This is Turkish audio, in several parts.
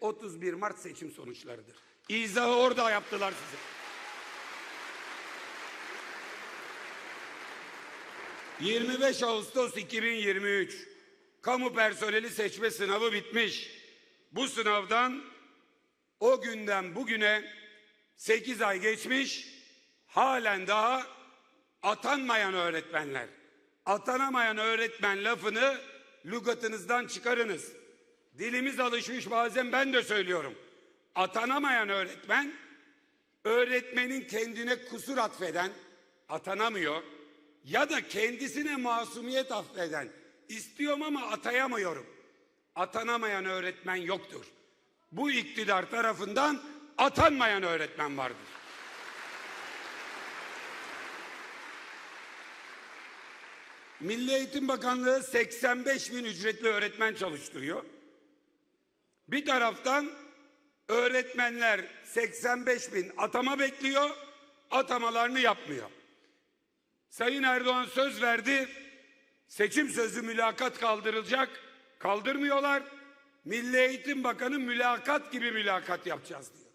31 Mart seçim sonuçlarıdır. İzahı orada yaptılar size. 25 Ağustos 2023 kamu personeli seçme sınavı bitmiş. Bu sınavdan o günden bugüne 8 ay geçmiş. Halen daha atanmayan öğretmenler. Atanamayan öğretmen lafını lügatınızdan çıkarınız. Dilimiz alışmış bazen ben de söylüyorum. Atanamayan öğretmen öğretmenin kendine kusur atfeden atanamıyor ya da kendisine masumiyet affeden istiyorum ama atayamıyorum. Atanamayan öğretmen yoktur. Bu iktidar tarafından atanmayan öğretmen vardır. Milli Eğitim Bakanlığı 85 bin ücretli öğretmen çalıştırıyor. Bir taraftan öğretmenler 85 bin atama bekliyor, atamalarını yapmıyor. Sayın Erdoğan söz verdi, seçim sözü mülakat kaldırılacak, kaldırmıyorlar. Milli Eğitim Bakanı mülakat gibi mülakat yapacağız diyor.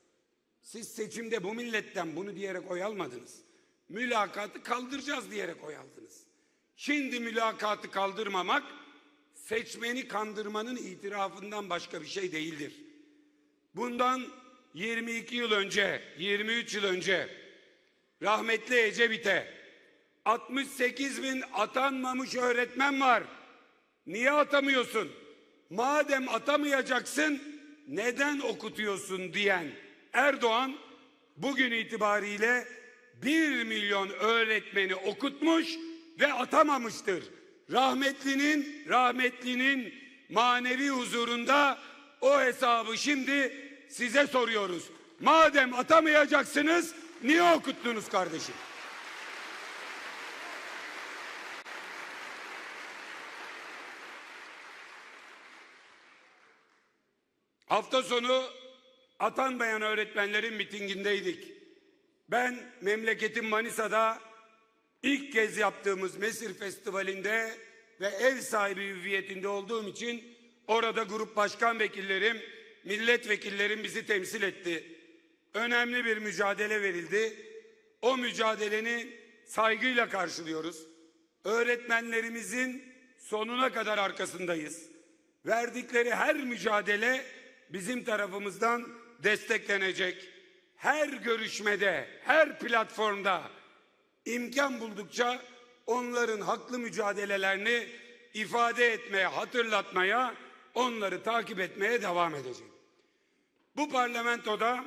Siz seçimde bu milletten bunu diyerek oy almadınız. Mülakatı kaldıracağız diyerek oy aldınız. Şimdi mülakatı kaldırmamak seçmeni kandırmanın itirafından başka bir şey değildir. Bundan 22 yıl önce, 23 yıl önce rahmetli Ecevit'e 68 bin atanmamış öğretmen var. Niye atamıyorsun? Madem atamayacaksın neden okutuyorsun diyen Erdoğan bugün itibariyle 1 milyon öğretmeni okutmuş ve atamamıştır. Rahmetlinin rahmetlinin manevi huzurunda o hesabı şimdi size soruyoruz. Madem atamayacaksınız niye okuttunuz kardeşim? Hafta sonu atanmayan öğretmenlerin mitingindeydik. Ben memleketim Manisa'da ilk kez yaptığımız Mesir Festivali'nde ve ev sahibi hüviyetinde olduğum için orada grup başkan vekillerim, milletvekillerim bizi temsil etti. Önemli bir mücadele verildi. O mücadeleni saygıyla karşılıyoruz. Öğretmenlerimizin sonuna kadar arkasındayız. Verdikleri her mücadele bizim tarafımızdan desteklenecek. Her görüşmede, her platformda imkan buldukça onların haklı mücadelelerini ifade etmeye, hatırlatmaya, onları takip etmeye devam edeceğim. Bu parlamentoda